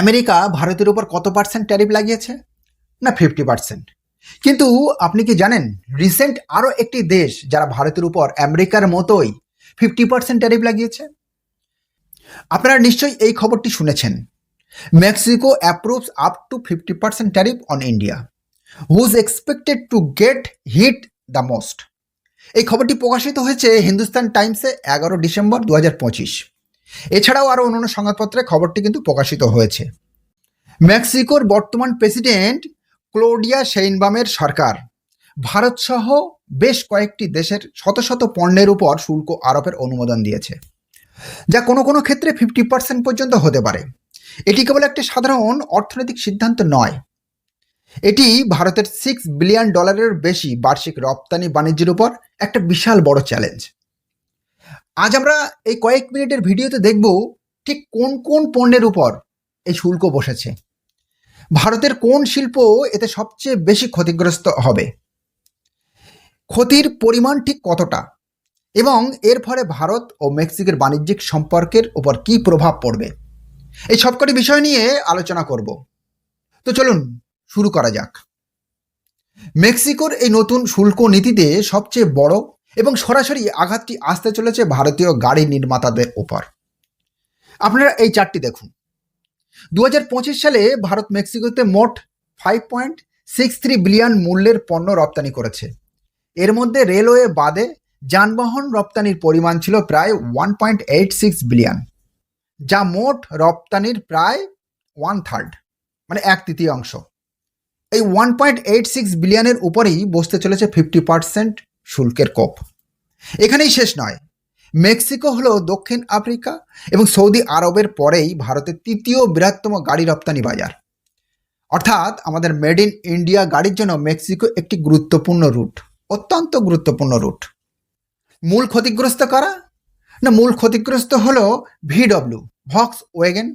America ভারতের উপর কত পার্সেন্ট ট্যারিফ লাগিয়েছে? না ফিফটি পার্সেন্ট কিন্তু আপনি কি জানেন রিসেন্ট আরও একটি দেশ যারা ভারতের উপর আমেরিকার মতোই ফিফটি পার্সেন্ট ট্যারিফ লাগিয়েছে? আপনারা নিশ্চয়ই এই খবরটি শুনেছেন। Mexico approves up to fifty percent tariff on India who's expected to get hit the most এই খবরটি প্রকাশিত হয়েছে হিন্দুস্তান টাইমসে এগারো ডিসেম্বর দু হাজার পঁচিশ। এছাড়াও আরও অন্যান্য সংবাদপত্রে খবরটি কিন্তু প্রকাশিত হয়েছে। মেক্সিকোর বর্তমান প্রেসিডেন্ট ক্লোডিয়া সেইনবামের সরকার। ভারতসহ বেশ কয়েকটি দেশের শত শত পণ্যের উপর শুল্ক আরোপের অনুমোদন দিয়েছে। যা কোনো কোনো ক্ষেত্রে ফিফটি পার্সেন্ট পর্যন্ত হতে পারে। এটি কেবল একটি সাধারণ অর্থনৈতিক সিদ্ধান্ত নয়। এটি ভারতের সিক্স বিলিয়ন ডলারের বেশি বার্ষিক রপ্তানি বাণিজ্যের উপর একটা বিশাল বড় চ্যালেঞ্জ আজ আমরা এই কয়েক মিনিটের ভিডিওতে দেখব ঠিক কোন কোন পণ্যের উপর এই শুল্ক বসেছে। ভারতের কোন শিল্প এতে সবচেয়ে বেশি ক্ষতিগ্রস্ত হবে? ক্ষতির পরিমাণ ঠিক কতটা? এবং এর ফলে ভারত ও মেক্সিকোর বাণিজ্যিক সম্পর্কের উপর কী প্রভাব পড়বে? এই সবকটি বিষয় নিয়ে আলোচনা করব। তো চলুন, শুরু করা যাক। মেক্সিকোর এই নতুন শুল্ক নীতিতে সবচেয়ে বড় এবং সরাসরি আঘাতটি আসতে চলেছে ভারতীয় গাড়ি নির্মাতাদের ওপর। আপনারা এই চারটি দেখুন। দু হাজার পঁচিশ সালে ভারত মেক্সিকোতে মোট five point six three billion মূল্যের পণ্য রপ্তানি করেছে। এর মধ্যে রেলওয়ে বাদে যানবাহন রপ্তানির পরিমাণ ছিল প্রায় one point eight six billion যা মোট রপ্তানির প্রায় ওয়ান থার্ড মানে এক তৃতীয়াংশ। এই ওয়ান পয়েন্ট এইট সিক্স বিলিয়নের উপরেই বসতে চলেছে ফিফটি পার্সেন্ট শুল্কের কোপ। এখানেই শেষ নয়। মেক্সিকো হলো দক্ষিণ আফ্রিকা এবং সৌদি আরবের পরেই ভারতের তৃতীয় বৃহত্তম গাড়ি রপ্তানি বাজার। অর্থাৎ আমাদের মেড ইন ইন্ডিয়া গাড়ির জন্য মেক্সিকো একটি গুরুত্বপূর্ণ রুট, অত্যন্ত গুরুত্বপূর্ণ রুট। মূল ক্ষতিগ্রস্ত কারা? না, মূল ক্ষতিগ্রস্ত হলো VW Volkswagen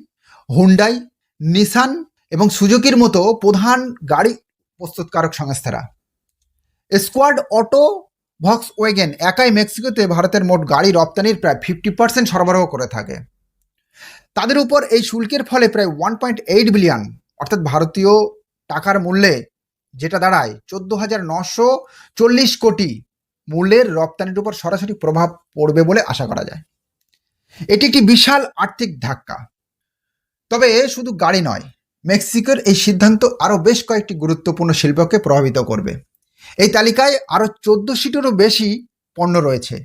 Hyundai, Nissan এবং সুজুকির মতো প্রধান গাড়ি প্রস্তুতকারক সংস্থারা। স্কোয়াড অটো ভক্স ওয়েগেন একাই মেক্সিকোতে ভারতের মোট গাড়ি রপ্তানির প্রায় ফিফটি পার্সেন্ট সরবরাহ করে থাকে। তাদের উপর এই শুল্কের ফলে প্রায় ওয়ান পয়েন্ট এইট বিলিয়ন অর্থাৎ ভারতীয় টাকার মূল্যে যেটা দাঁড়ায়, চোদ্দ হাজার নশো চল্লিশ কোটি মূল্যের রপ্তানির উপর সরাসরি প্রভাব পড়বে বলে আশা করা যায়। এটি একটি বিশাল আর্থিক ধাক্কা। তবে শুধু গাড়ি নয়, মেক্সিকোর এই সিদ্ধান্ত আরও বেশ কয়েকটি গুরুত্বপূর্ণ শিল্পকে প্রভাবিত করবে। এই তালিকায় আরও চোদ্দ সিটেরও বেশি পণ্য রয়েছে।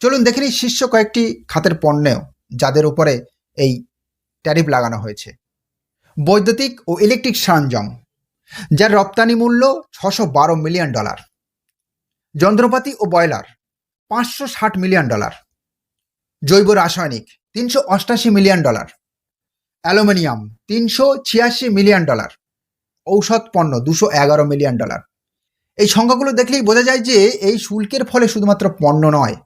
চলুন দেখে নিই শীর্ষ কয়েকটি খাতের পণ্যেও যাদের উপরে এই ট্যারিফ লাগানো হয়েছে। বৈদ্যুতিক ও ইলেকট্রিক সরঞ্জাম, যার রপ্তানি মূল্য ছশো বারো মিলিয়ন ডলার। যন্ত্রপাতি ও বয়লার পাঁচশো ষাট মিলিয়ন ডলার। জৈব রাসায়নিক, তিনশো অষ্টাশি মিলিয়ন ডলার। অ্যালুমিনিয়াম, তিনশো ছিয়াশি মিলিয়ন ডলার। ঔষধ পণ্য, দুশো এগারো মিলিয়ন ডলার। এই সংখ্যাগুলো দেখলেই বোঝা যায় যে এই শুল্কের ফলে শুধুমাত্র পণ্য নয়,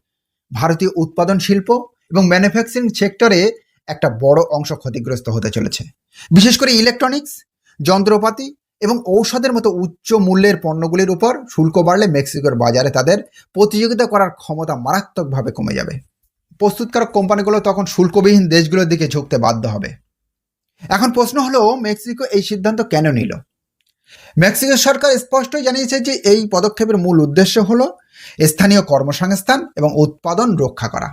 ভারতীয় উৎপাদন শিল্প এবং ম্যানুফ্যাকচারিং সেক্টরে একটা বড় অংশ ক্ষতিগ্রস্ত হতে চলেছে। বিশেষ করে ইলেকট্রনিক্স যন্ত্রপাতি এবং ঔষধের মতো উচ্চ মূল্যের পণ্যগুলির উপর শুল্ক বাড়লে মেক্সিকোর বাজারে তাদের প্রতিযোগিতা করার ক্ষমতা মারাত্মকভাবে কমে যাবে। প্রস্তুতকারক কোম্পানিগুলো তখন শুল্কবিহীন দেশগুলোর দিকে ঝুঁকতে বাধ্য হবে। এখন প্রশ্ন হলো, মেক্সিকো এই সিদ্ধান্ত কেন নিল? মেক্সিকো সরকার স্পষ্টই জানিয়েছে যে এই পদক্ষেপের মূল উদ্দেশ্য হল স্থানীয় কর্মসংস্থান এবং উৎপাদন রক্ষা করা।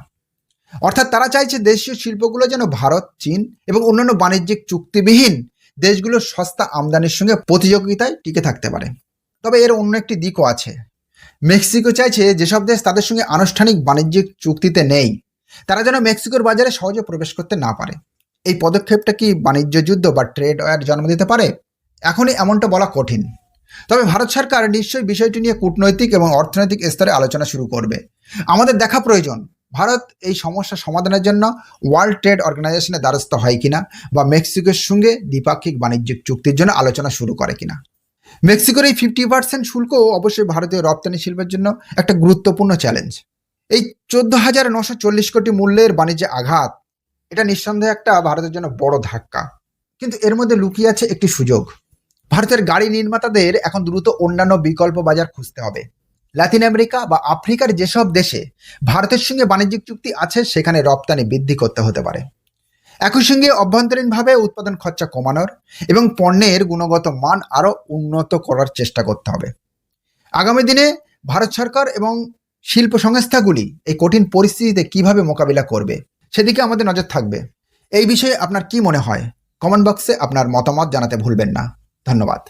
অর্থাৎ তারা চাইছে দেশীয় শিল্পগুলো যেন ভারত, চীন এবং অন্যান্য বাণিজ্যিক চুক্তিবিহীন দেশগুলোর সস্তা আমদানির সঙ্গে প্রতিযোগিতায় টিকে থাকতে পারে। তবে এর অন্য একটি দিকও আছে। মেক্সিকো চাইছে যেসব দেশ তাদের সঙ্গে আনুষ্ঠানিক বাণিজ্যিক চুক্তিতে নেই, তারা যেন মেক্সিকোর বাজারে সহজে প্রবেশ করতে না পারে। এই পদক্ষেপটা কি বাণিজ্য যুদ্ধ বা ট্রেড ওয়ার জন্ম দিতে পারে? এখনই এমনটা বলা কঠিন। তবে ভারত সরকার নিশ্চয়ই বিষয়টি নিয়ে কূটনৈতিক এবং অর্থনৈতিক স্তরে আলোচনা শুরু করবে। আমাদের দেখা প্রয়োজন, ভারত এই সমস্যা সমাধানের জন্য ওয়ার্ল্ড ট্রেড অর্গানাইজেশনের দ্বারস্থ হয় কিনা বা মেক্সিকোর সঙ্গে দ্বিপাক্ষিক বাণিজ্যিক চুক্তির জন্য আলোচনা শুরু করে কিনা। মেক্সিকোর এই ফিফটি পার্সেন্ট শুল্ক অবশ্যই ভারতীয় রপ্তানি শিল্পের জন্য একটা গুরুত্বপূর্ণ চ্যালেঞ্জ এই চোদ্দ হাজার নশো চল্লিশ কোটি মূল্যের বাণিজ্যে আঘাত, এটা নিঃসন্দেহে একটা ভারতের জন্য বড় ধাক্কা। কিন্তু এর মধ্যে লুকিয়ে আছে একটি সুযোগ। ভারতের গাড়ি নির্মাতাদের এখন দ্রুত অন্যান্য বিকল্প বাজার খুঁজতে হবে। লাতিন আমেরিকা বা আফ্রিকার যেসব দেশে ভারতের সঙ্গে বাণিজ্যিক চুক্তি আছে, সেখানে রপ্তানি বৃদ্ধি করতে হতে পারে। একই সঙ্গে অভ্যন্তরীণভাবে উৎপাদন খরচা কমানোর এবং পণ্যের গুণগত মান আরও উন্নত করার চেষ্টা করতে হবে। আগামী দিনে ভারত সরকার এবং শিল্প সংস্থাগুলি এই কঠিন পরিস্থিতিতে কীভাবে মোকাবিলা করবে, সেদিকে আমাদের নজর থাকবে। এই বিষয়ে আপনার কি মনে হয়? কমেন্ট বক্সে আপনার মতামত জানাতে ভুলবেন না। ধন্যবাদ।